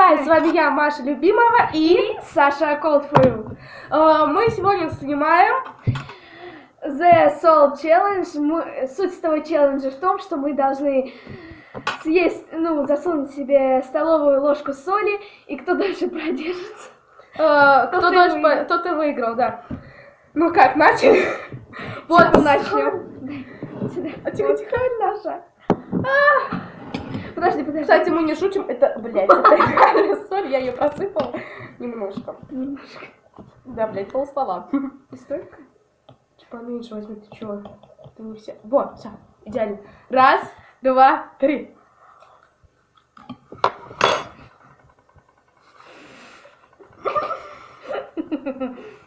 Хай, с вами я, Маша Любимова и Саша Coldfrew. Э, Мы сегодня снимаем The Soul Challenge. Мы- Суть этого челленджа в том, что мы должны съесть, ну, засунуть себе столовую ложку соли, и кто дольше продержится. Э, Кто и дольше, выиграл. тот и выиграл, да. Ну как, начали? Вот, начнем. А тихо, тихо, Наша. А! Подожди, подожди. Кстати, мы не шутим, это, блядь, это я ее просыпала немножко. Немножко. Да, блядь, полслова. И столько? Поменьше возьми, ты чего? Ты не все. Вот, все, идеально. Раз, два, три. Маш!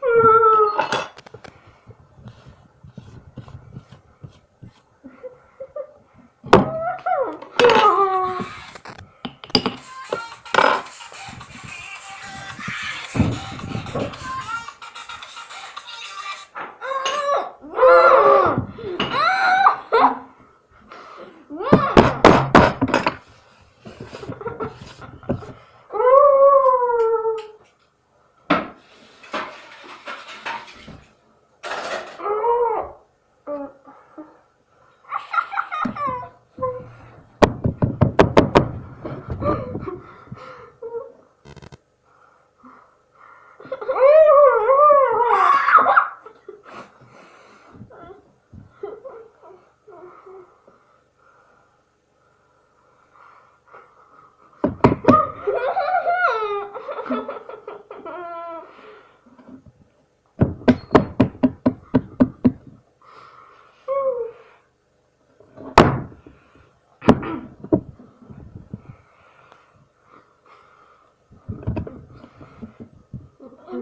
Не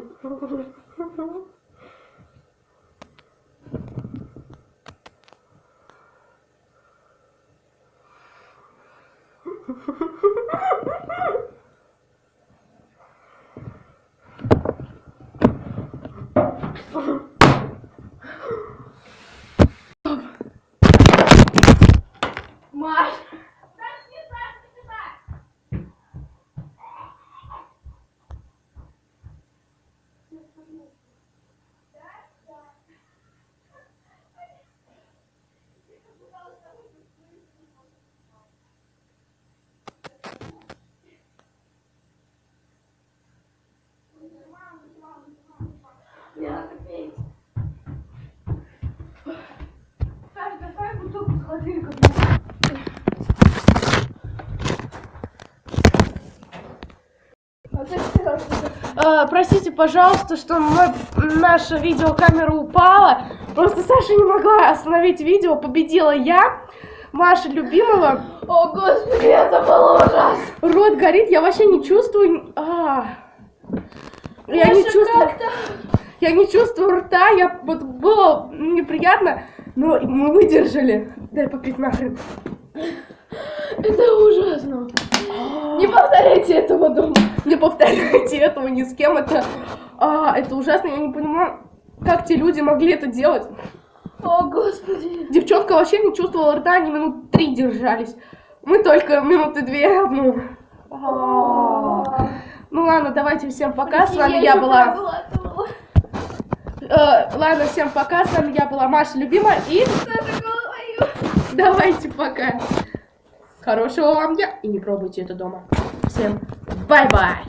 А простите, пожалуйста, что мой- наша видеокамера упала. Просто Саша не могла остановить видео. Победила я, Маша Любимова. О, господи, это было ужасно. Рот горит, я вообще не чувствую... а. Я не чувствую... Я не чувствую рта, я вот было неприятно, но мы выдержали. Дай попить нахрен. Это ужасно. Не повторяйте этого дома. Не повторяйте этого ни с кем. Это, а, это ужасно. Я не понимаю, как те люди могли это делать. О, господи. Девчонка вообще не чувствовала рта, они минут три держались. Мы только минуты две одну. А. Ну ладно, давайте всем пока. С вами я была. Э, ладно, всем пока. С вами я была Маша Любимая. И давайте пока. Хорошего вам дня. И не пробуйте это дома. Всем бай-бай.